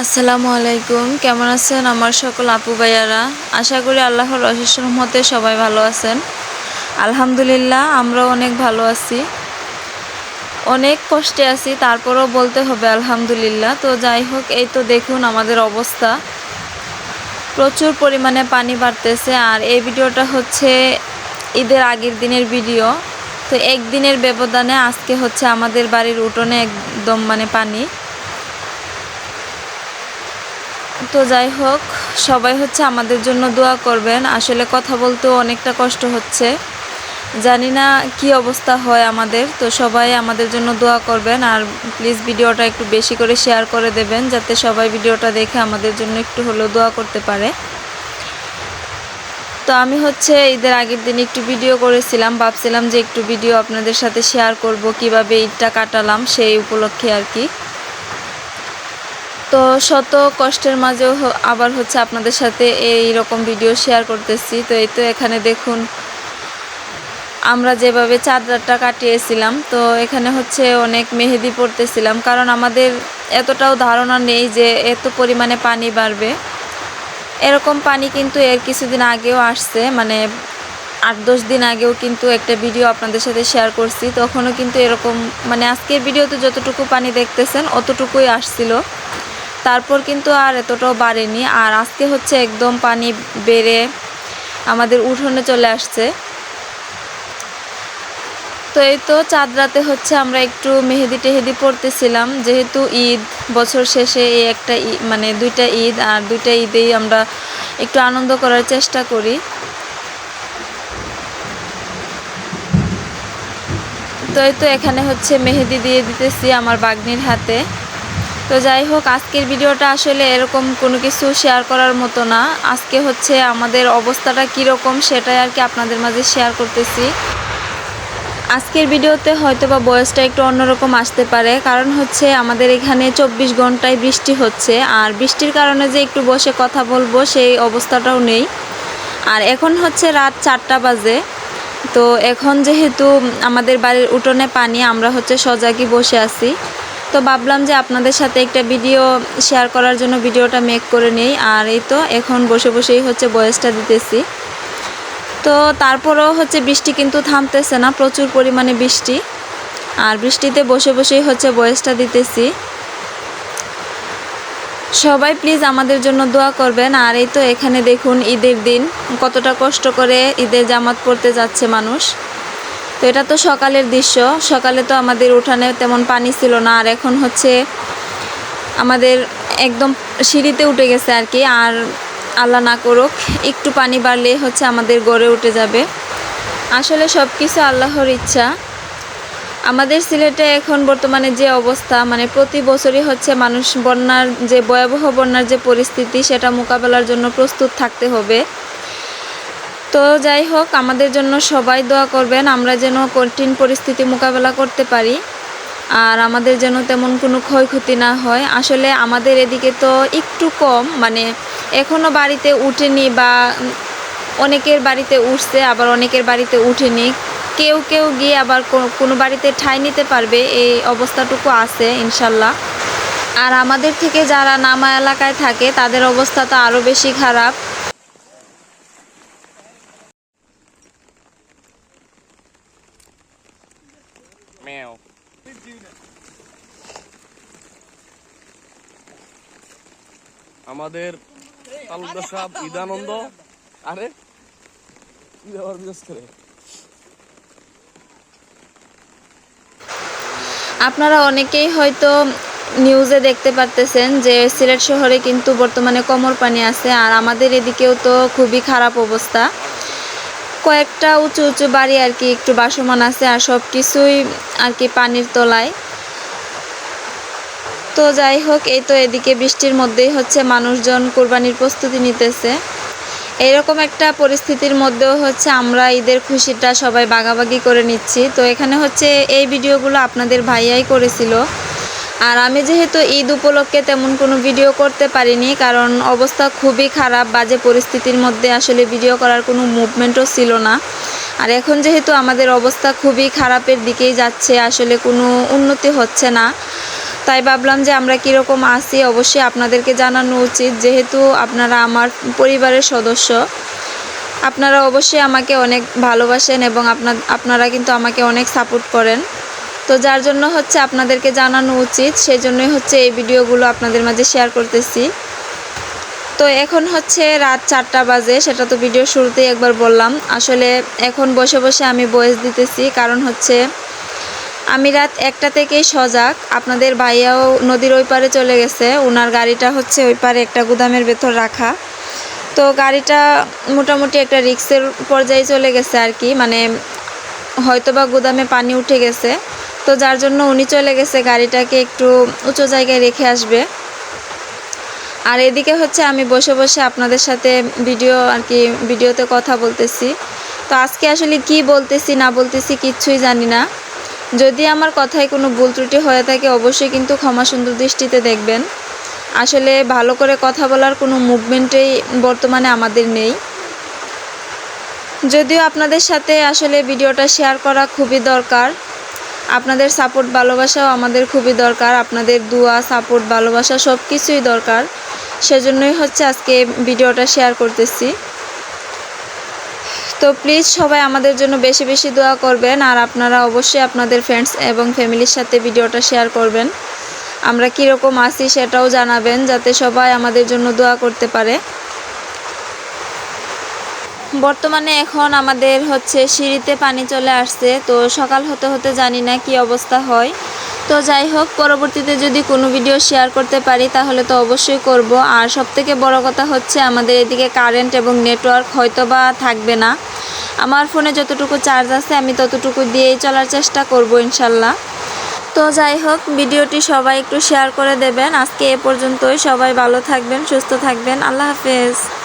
আসসালামু আলাইকুম। কেমন আছেন আমার সকল আপু ভাইয়ারা? আশা করি আল্লাহর অশেষ রহমতে সবাই ভালো আছেন। আলহামদুলিল্লাহ, আমরাও অনেক ভালো আছি। অনেক কষ্টে আছি, তারপরেও বলতে হবে আলহামদুলিল্লাহ। তো যাই হোক, এই তো দেখুন আমাদের অবস্থা। প্রচুর পরিমাণে পানি বাড়তেছে, আর এই ভিডিওটা হচ্ছে ঈদের আগের দিনের ভিডিও। তো একদিনের ব্যবধানে আজকে হচ্ছে আমাদের বাড়ির উঠোনে একদম মানে পানি। তো যাই হোক, সবাই হচ্ছে আমাদের জন্য দোয়া করবেন। আসলে কথা বলতেও অনেকটা কষ্ট হচ্ছে। জানি না কি অবস্থা হয় আমাদের, তো সবাই আমাদের জন্য দোয়া করবেন। আর প্লিজ ভিডিওটা একটু বেশি করে শেয়ার করে দেবেন, যাতে সবাই ভিডিওটা দেখে আমাদের জন্য একটু হলেও দোয়া করতে পারে। তো আমি হচ্ছে ঈদের আগের দিন একটু ভিডিও করেছিলাম, ভাবছিলাম যে একটু ভিডিও আপনাদের সাথে শেয়ার করব, কীভাবে ঈদটা কাটালাম সেই উপলক্ষে আর কি। তো শত কষ্টের মাঝেও আবার হচ্ছে আপনাদের সাথে এই রকম ভিডিও শেয়ার করতেছি। তো এই তো এখানে দেখুন, আমরা যেভাবে চাদরটা কাটিয়েছিলাম, তো এখানে হচ্ছে অনেক মেহেদি পড়তেছিলাম কারণ আমাদের এতটাও ধারণা নেই যে এত পরিমাণে পানি বাড়বে। এরকম পানি কিন্তু এর কিছুদিন আগেও আসছে মানে আট দশ দিন আগেও কিন্তু একটা ভিডিও আপনাদের সাথে শেয়ার করছি। তখনও কিন্তু এরকম মানে আজকের ভিডিওতে যতটুকু পানি দেখতেছেন, অতটুকুই আসছিল। তারপর কিন্তু আর এতটাও বাড়েনি। আর আজকে হচ্ছে একদম পানি বেড়ে আমাদের উঠোনে চলে আসছে। তো এই তো চাঁদ রাতে হচ্ছে আমরা একটু মেহেদি টেহেদি পড়তেছিলাম যেহেতু ঈদ, বছর শেষে এই একটা মানে দুইটা ঈদ, আর দুইটা ঈদেই আমরা একটু আনন্দ করার চেষ্টা করি। তো এই তো এখানে হচ্ছে মেহেদি দিয়ে দিতেছি আমার বাগনির হাতে। তো যাই হোক, আজকের ভিডিওটা আসলে এরকম কোনো কিছু শেয়ার করার মতো না। আজকে হচ্ছে আমাদের অবস্থাটা কীরকম সেটাই আর কি আপনাদের মাঝে শেয়ার করতেছি। আজকের ভিডিওতে হয়তো বা বয়সটা একটু অন্যরকম আসতে পারে, কারণ হচ্ছে আমাদের এখানে চব্বিশ ঘন্টায় বৃষ্টি হচ্ছে, আর বৃষ্টির কারণে যে একটু বসে কথা বলব সেই অবস্থাটাও নেই। আর এখন হচ্ছে রাত চারটা বাজে, তো এখন যেহেতু আমাদের বাড়ির উঠোনে পানি, আমরা হচ্ছে সজাগই বসে আছি। তো ভাবলাম যে আপনাদের সাথে একটা ভিডিও শেয়ার করার জন্য ভিডিওটা মেক করে নেই। আর এই তো এখন বসে বসেই হচ্ছে বয়সটা দিতেছি। তো তারপরেও হচ্ছে বৃষ্টি কিন্তু থামতেছে না, প্রচুর পরিমাণে বৃষ্টি। আর বৃষ্টিতে বসে বসেই হচ্ছে বয়সটা দিতেছি। সবাই প্লিজ আমাদের জন্য দোয়া করবেন। আর এই তো এখানে দেখুন ঈদের দিন, কতটা কষ্ট করে ঈদের জামাত পড়তে যাচ্ছে মানুষ। তো এটা তো সকালের দৃশ্য। সকালে তো আমাদের উঠানে তেমন পানি ছিল না, আর এখন হচ্ছে আমাদের একদম সিঁড়িতে উঠে গেছে আর কি, আর আল্লাহ না করুক, একটু পানি বাড়লে হচ্ছে আমাদের গড়ে উঠে যাবে। আসলে সব কিছু আল্লাহর ইচ্ছা। আমাদের সিলেটে এখন বর্তমানে যে অবস্থা মানে প্রতি বছরই হচ্ছে মানুষ বন্যার যে ভয়াবহ বন্যার যে পরিস্থিতি, সেটা মোকাবেলার জন্য প্রস্তুত থাকতে হবে। তো যাই হোক, আমাদের জন্য সবাই দোয়া করবেন, আমরা যেন কঠিন পরিস্থিতি মোকাবেলা করতে পারি, আর আমাদের যেন তেমন কোনো ক্ষয়ক্ষতি না হয়। আসলে আমাদের এদিকে তো একটু কম মানে এখনও বাড়িতে উঠেনি বা অনেকের বাড়িতে উঠছে, আবার অনেকের বাড়িতে উঠেনি। কেউ কেউ গিয়ে আবার কোনো বাড়িতে ঠাঁই নিতে পারবে, এই অবস্থাটুকু আছে, ইনশাল্লাহ। আর আমাদের থেকে যারা নামা এলাকায় থাকে, তাদের অবস্থা তো আরও বেশি খারাপ। Meow. আমাদের তালুকদার সাহেব ঈদানন্দ আরে কি বিশেষ করে? আপনারা অনেকেই হয়তো নিউজে দেখতে পারতেছেন যে সিলেট শহরে কিন্তু বর্তমানে কোমর পানি আছে আর আমাদের এদিকেও তো খুবই খারাপ অবস্থা। কয়েকটা উঁচু উঁচু বাড়ি আর কি, একটু বাসমান আছে আর সব কিছুই আর কি পানির তলায়। তো যাই হোক, এই তো এদিকে বৃষ্টির মধ্যেই হচ্ছে মানুষজন কোরবানির প্রস্তুতি নিতেছে। এইরকম একটা পরিস্থিতির মধ্যেও হচ্ছে আমরা ঈদের খুশিটা সবাই বাগাবাগি করে নিচ্ছি। তো এখানে হচ্ছে এই ভিডিওগুলো আপনাদের ভাইয়াই করেছিল। আর আমি যেহেতু ঈদ উপলক্ষে তেমন কোনো ভিডিও করতে পারিনি, কারণ অবস্থা খুবই খারাপ, বাজে পরিস্থিতির মধ্যে আসলে ভিডিও করার কোনো মুভমেন্টও ছিল না। আর এখন যেহেতু আমাদের অবস্থা খুবই খারাপের দিকেই যাচ্ছে, আসলে কোনো উন্নতি হচ্ছে না। তাই ভাবলাম যে আমরা কীরকম আছি, অবশ্যই আপনাদেরকে জানানো উচিত। যেহেতু আপনারা আমার পরিবারের সদস্য, আপনারা অবশ্যই আমাকে অনেক ভালোবাসেন এবং আপনার, আপনারা কিন্তু আমাকে অনেক সাপোর্ট করেন। তো যার জন্য হচ্ছে আপনাদেরকে জানানো উচিত সেই জন্যই হচ্ছে এই ভিডিওগুলো আপনাদের মাঝে শেয়ার করতেছি। তো এখন হচ্ছে রাত চারটা বাজে, সেটা তো ভিডিও শুরুতেই একবার বললাম। আসলে এখন বসে বসে আমি বয়েস দিতেছি, কারণ হচ্ছে আমি রাত একটা থেকেই সজাগ। আপনাদের ভাইয়াও নদীর ওই পারে চলে গেছে ওনার গাড়িটা হচ্ছে ওই পারে একটা গুদামের ভেতর রাখা। তো গাড়িটা মোটামুটি একটা রিক্সের পর্যায়ে চলে গেছে আর কি মানে হয়তোবা গুদামে পানি উঠে গেছে। তো যার জন্য উনি চলে গেছে, গাড়িটাকে একটু উঁচু জায়গায় রেখে আসবে। আর এদিকে হচ্ছে আমি বসে বসে আপনাদের সাথে ভিডিও আর কি, ভিডিওতে কথা বলতেছি। তো আজকে আসলে কি বলতেছি, না বলতেছি কিচ্ছুই জানি না। যদি আমার কথায় কোনো ভুল ত্রুটি হয়ে থাকে, অবশ্যই কিন্তু ক্ষমা সুন্দর দৃষ্টিতে দেখবেন। আসলে ভালো করে কথা বলার কোনো মুভমেন্টেই বর্তমানে আমাদের নেই। যদিও আপনাদের সাথে আসলে ভিডিওটা শেয়ার করা খুবই দরকার। আপনাদের সাপোর্ট ভালোবাসাও আমাদের খুবই দরকার। আপনাদের দোয়া সাপোর্ট ভালোবাসা সব কিছুই দরকার। সেজন্যই হচ্ছে আজকে ভিডিওটা শেয়ার করতেছি। তো প্লিজ সবাই আমাদের জন্য বেশি বেশি দোয়া করবেন আর আপনারা অবশ্যই আপনাদের ফ্রেন্ডস এবং ফ্যামিলির সাথে ভিডিওটা শেয়ার করবেন। আমরা কীরকম আছি সেটাও জানাবেন যাতে সবাই আমাদের জন্য দোয়া করতে পারে। বর্তমানে এখন আমাদের হচ্ছে সিঁড়িতে পানি চলে আসছে, তো সকাল হতে হতে জানি না কি অবস্থা হয়। তো যাই হোক, পরবর্তীতে যদি কোনো ভিডিও শেয়ার করতে পারি, তাহলে তো অবশ্যই করব। আর সবথেকে বড় কথা হচ্ছে, আমাদের এদিকে কারেন্ট এবং নেটওয়ার্ক হয়তো বা থাকবে না। আমার ফোনে যতটুকু চার্জ আছে, আমি ততটুকু দিয়েই চলার চেষ্টা করব, ইনশাল্লাহ। তো যাই হোক, ভিডিওটি সবাই একটু শেয়ার করে দেবেন। আজকে এ পর্যন্তই। সবাই ভালো থাকবেন, সুস্থ থাকবেন। আল্লাহ হাফেজ।